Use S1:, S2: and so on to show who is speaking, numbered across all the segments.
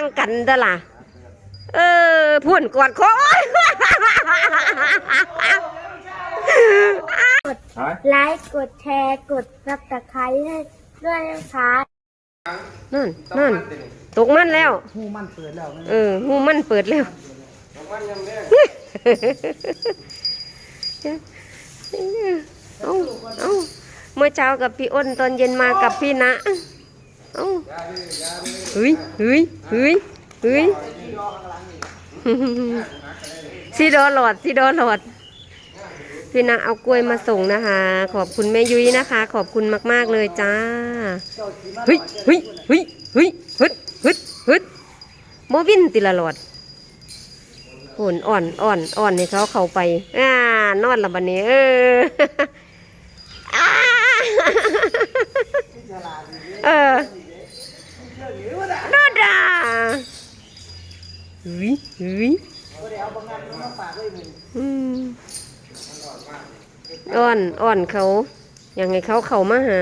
S1: างกันเด้อล่ะ เออพุ่นกอดคอโอ๊ย
S2: ไลค์กดแชร์กดซับสไครต์ให้ด้วยนะคะ
S1: นั่นนั่นตกมันแล้ว
S3: หูมันเปิดแล้วนะ
S1: เออหูมันเปิดแล้วเอาเอาเมื่อเช้ากับพี่อ้นตอนเย็นมากับพี่นะ เอาเฮ้ยเฮ้ยเฮ้ยเฮ้ยซีโดหลอดซีโดหลอดพี่นะเอากล้วยมาส่งนะคะ ขอบคุณแม่ยุ้ยนะคะ ขอบคุณมาก ๆ เลยจ้าเฮ้ยเฮ้ยเฮ้ยเฮ้ยฮึดฮึดฮึดโมวินติละหลอดโหนอ่อนอ่อนอ่อนให้เขาเข้าไปอ่านอนละบันนี้เออ อ่า เออนอดาเฮ้ยเฮ้ยอืมอ่อนอ่อนเขายังไงเขาเขามาหา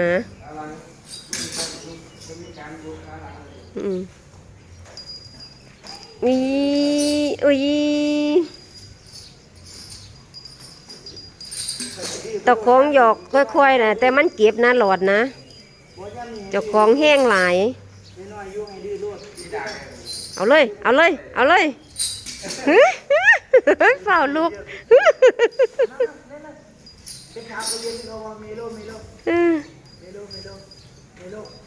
S1: อืมอีอุ้ยตะของหยอกค่อยๆนะแต่มันเก็บนะหลอดนะ เจ้าของแห้งหลาย เอาเลย เอาเลย เอาเลยเฝ้าลูก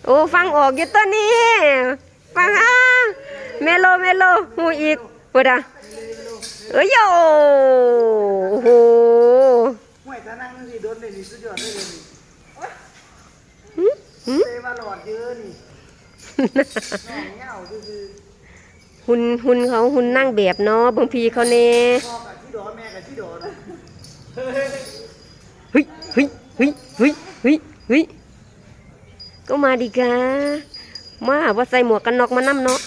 S1: โอ้ฟังออกอยู่ตัวนี้ฟังอะเมโลเมโลหูอีกพูดอะเอ้ยโยโอ้โห
S3: ห่วยตานั่งนี่โดน เลยนี่สุดยอดเลยนี่
S1: หึหึ
S3: เซว่าหลอดเยอะนี่น้องเหงาคือ
S1: หุ่นหุ่นเขาหุ่นนั่งแบบเนาะบางพีเขาเน่
S3: พ่อกับที่ดอแม่กับที่ดอนะ
S1: เฮ้ยเฮ้ยเฮ้ยเฮ้ยเฮ้ยเฮ้ยก็มาดีกามาว่าใส่หมวกกันน็อกมานั่เนาะ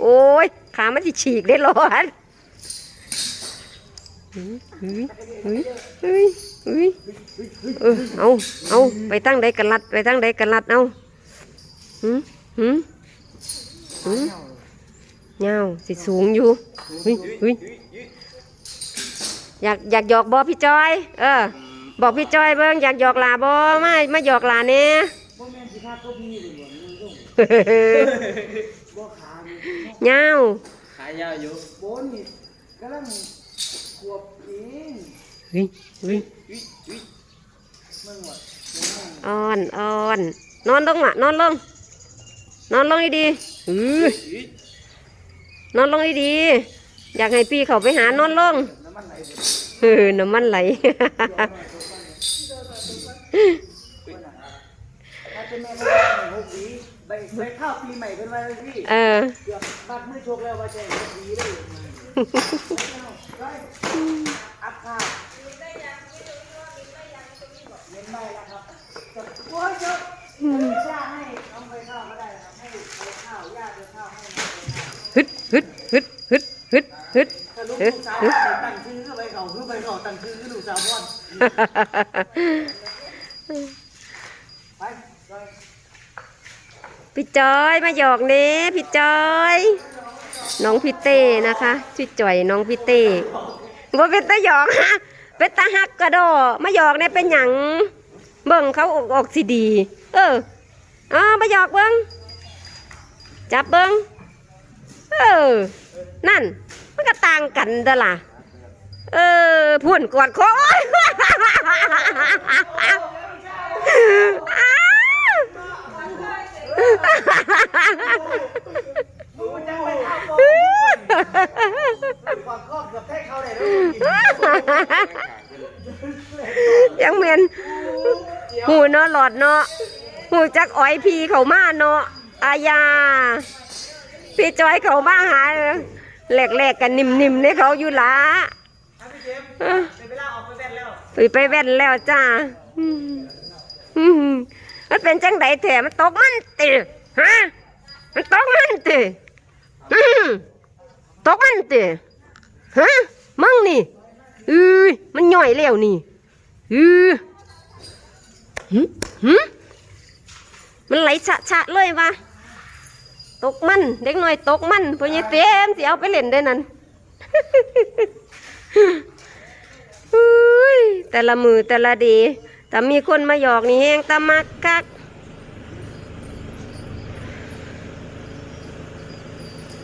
S1: โอ้ยขามันสิฉีกได้หลอดเฮ้ยเฮ้ยเฮ้ย เฮ้ยเออเอาเอาไปตั้งใดกันลัด ไปตั้งใดกันลัดเอาหืมหืมหืมเงาสิสูงอยู่เฮ้ยเฮ้ยอยากอยากหยอกบอพี่จอย เออ บอกพี่จอยเบิ้งอยากหยอกหลาบอมามาหยอกหลาเนี่ย
S3: พวกแม่สิพาก็มีเลยบ่มึงต้องบ่ขานี่
S1: เงา
S4: ขายยาวอยู่
S3: โบนนี่กำลังขวบเอง
S1: เฮ้ยเฮ้ย
S3: มึงว่ะ
S1: อ่อนอ่อนนอนลงอะนอนลง นอนลงดีๆอือนอนลงดีๆอยากให้พี่เขาไปหานอนลง
S3: น้ำมันไหลเบิด
S1: เออน้ำมันไหล
S3: ถ้าเป็นแม่ก็ได้หกปีใบใบข้าวปีใหม่เป็นไว้เลยพี่
S1: เออ
S3: เกือบบัดมือชกแล้วว่าจะหกปีเลยไปอัพข้าวเน้นไม่แล้วครับโอ้ยเจ้าย่าให้เอาไปข้าวก็ได้ครับให้เอาข้าวย่าเอาข้าวให้มา
S1: ฮึดฮึดฮึดฮึดฮึดฮึด
S3: ถ้าลูก
S1: ฮึด
S3: สาว
S1: ฮึด
S3: ตั้งชื่อก็ไปเขาคือไปเขาตั้งชื่อคือลูกสาวพ่อนไปไป
S1: พี่จอยมาหยอกเน้พี่จอย น้องพี่เต้นะคะชื่อจ่อยน้องพี่เต้ว่าเป็นตาหยอกฮะเป็นตาฮักกระโดมาหยอกเนี่ยเป็นหยังเบิ่งเขาออกออกสิดี เออเอ๋อมาหยอกเบิ่งจับเบิ่งเออ นั่น มันก็ต่างกันเด้อล่ะ เออพุ่นกอดคอโอ๊ยอ้าว
S3: มึงจะไปข้าวปองก่อนครอบกับแท้เขาได้แล้ว
S1: ยังเมียนหูเนาะหลอดเนาะหูจักอ้อยพีเขามาเนาะอาญาพี่จอยเขามาหาแหลกๆกันนิ่มๆในเขาอยู่ละ
S3: ไปแว่นแล้ว
S1: ไปแว่นแล้วจ้าอืมอืมมันเป็นจังไดแถมันตกมันติฮะมันตกมันติอืมตกมันติฮะมึงนี่อือมันย่อยแล้วนี่อือหึหึมันไหลฉะฉะเลยวะตกมัน เด็กน้อยตกมันพ่อใหญ่เต็มเสิเอาไปเล่นได้นั่น ยแต่ละมือแต่ละดีแต่มีคนมาหยอกนี่แห้งตะมักกัก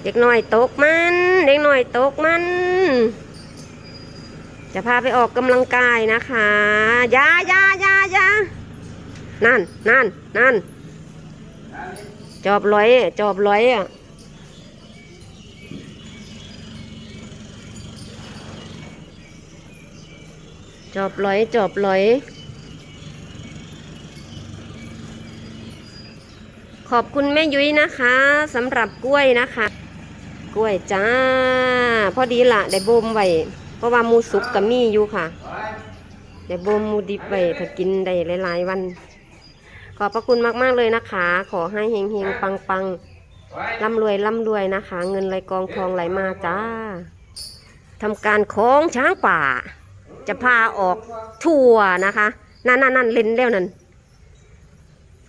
S1: เด็กน้อยตกมัน เด็กน้อยตกมัน จะพาไปออกกำลังกายนะคะยายายายานั่นนั่นนั่นจอบร้อย จอบร้อยอะ จอบร้อยจอบร้อย ขอบคุณแม่ยุ้ยนะคะสำหรับกล้วยนะคะ กล้วยจ้า พอดีละได้บ่มไว้เพราะว่ามูสุกกับมีอยู่ค่ะได้บ่มมูดิบไว้ถ้ากินได้หลายๆวัน ขอบพระคุณมากๆเลยนะคะ ขอให้เฮงๆปังๆร่ำรวยร่ำรวยนะคะ เงินไหลกองทองไหลมาจ้าทำการโค้งช้างป่า จะพาออกทัวร์นะคะ นั่นนั่นนั่นเล่นแล้วนั่น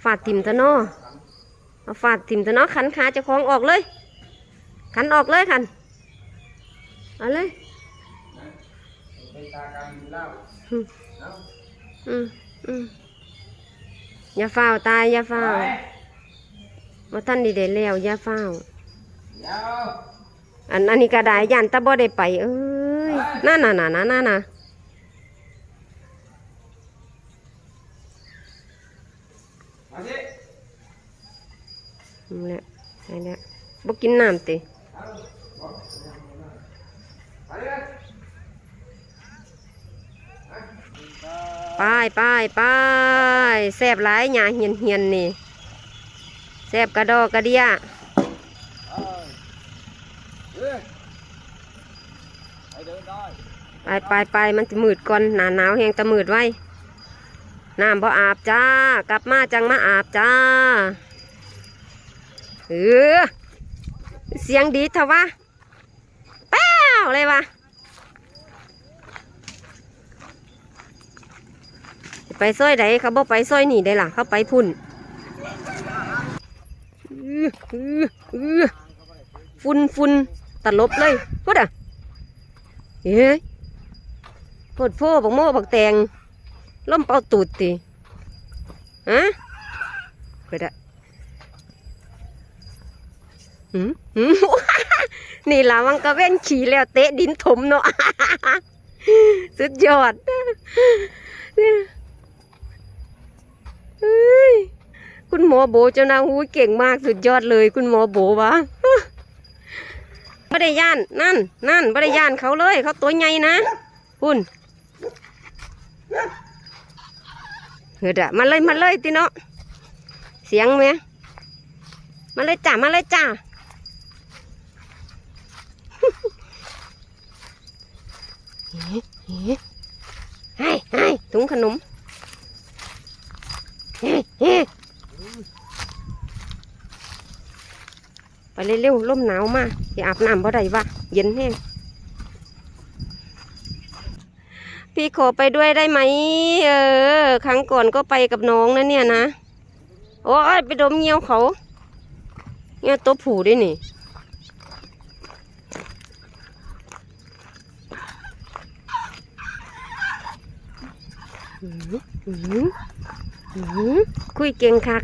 S1: ฟาดติมทะนอเอาฟาดทิมทะนาะขันขาจะคล้องออกเลย ขันออกเลยขันเอาเลยอืมอืมอย่าเฝ้าตายอย่าเฝ้าว่าท่านดีเดแล้วอย่าเฝ้าอันอันนี้กระดายยันตะบ่ได้ไป เอ้ยนั่นน่ะน่ะน่ะน่ะน่ะ
S3: มา
S1: นั่นแหละใช่แล้วบ่กินน้ำติ
S3: มาเลย
S1: ไปไปไปแซบหลายหยาเหียนเหียนนี่แซบกระดอกระเดีย
S3: ไปได้
S1: ไปไปไปมันจะมืดก่อนหนาหนาวแหงจะมืดไว้น้ำบ่อาบจ้ากลับมาจังมาอาบจ้า เออ เสียงดีเถอะวะแป้วเลยวะไปซอยใดเขาบ่ไปซอยนี่ได้ล่ะ เขาไปพุ่นอื้ออื้ออื้อฝุ่นฝุ่นตลบเลยพูดอะเฮ้ยปวดโพบักโม่บักแตงล่มเป่าตูดติฮะเกิดอะ นี่ล่ะวังกระเว้นขี่แล้วเตะดินถมเนาะสุดยอดคุณหมอโบเจ้านาหูเก่งมากสุดยอดเลย คุณหมอโบวะไม่ได้ย่านนั่น นั่นไม่ได้ย่านเขาเลย เขาตัวใหญ่นะคุณเฮ้ยดะมาเลยมาเลยติเนาะเสียงไหมมาเลยจ้ามาเลยจ้า เฮ้เฮ้ ให้ให้ถุงขนมไปเร็วๆร่มหนาวมากอย่าอาบน้ำบ่ได้วะเย็นแห้งพี่ขอไปด้วยได้ไหมเออ ครั้งก่อนก็ไปกับน้องนะเนี่ยนะ โอ้ยไปดมเงี้ยวเขา เงี้ยวตัวผูด้วยนี่ อื้อหืออื้อหือ คุยเก่งคัก